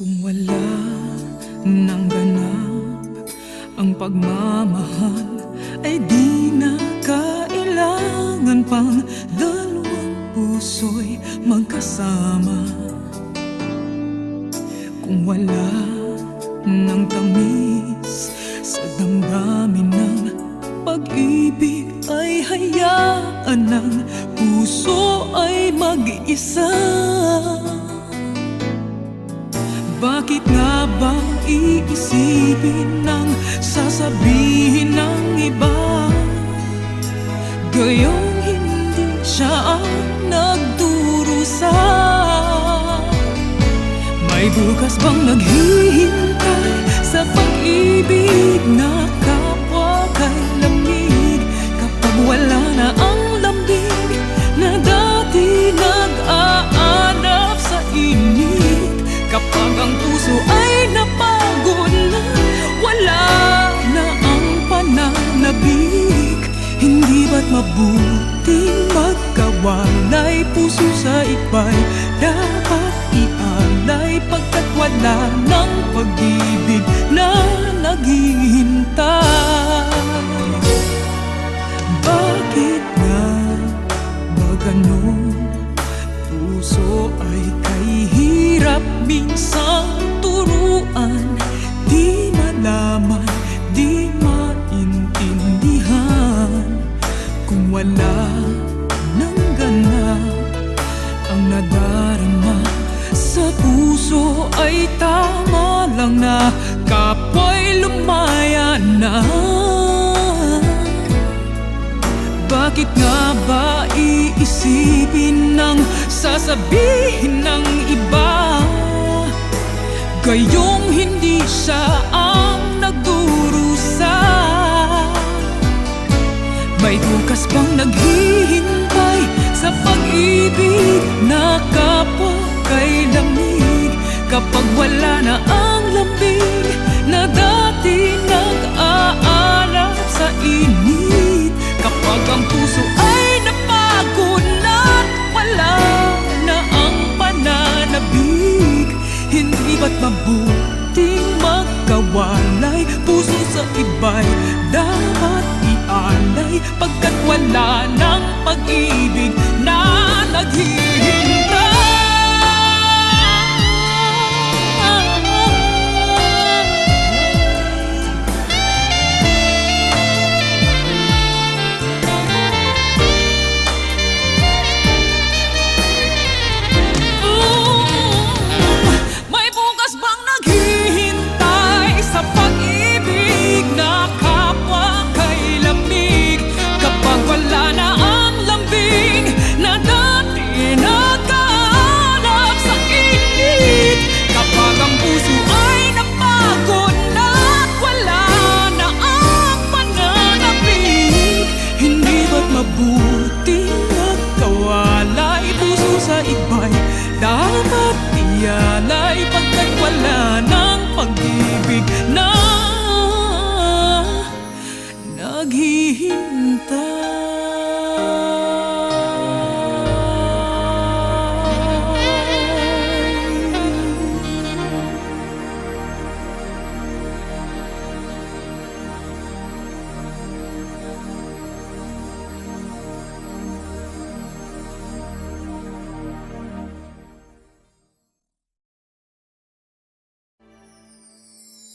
Kung wala nang ganap ang pagmamahal ay di na kailangan pang dalawang puso'y magkasama. Kung wala nang tamis sa damdamin ng pag-ibig ay hayaan ng puso ay mag-isa. Bakit nga ba iisipin ng sasabihin ng iba? Gayong hindi siya ang nagdurusa May bukas bang naghihintay sa pag-ibig na Ba't mabuting magkawalay. Puso sa iba'y dapat ialay. Pagkat wala ng pag-ibig na naghihintay. Bakit nga ba ganun? Puso ay kahirap minsang turuan Di malaman, Kung wala nang ganap ang nadarama Sa puso ay tama lang na kapwa'y lumaya na bakit nga ba iisipin ng sasabihin ng iba? Gayong hindi siya bang naghihintay sa pag-ibig. Na kapwa kay lamig Kapag wala na ang lambing na dati nag-aalap sa init. Kapag ang puso ay napagod na wala na ang pananabik Hindi ba't mabuting magkawalay? Puso sa iba'y dapat ialay. Pagkat wala ng pag-ibig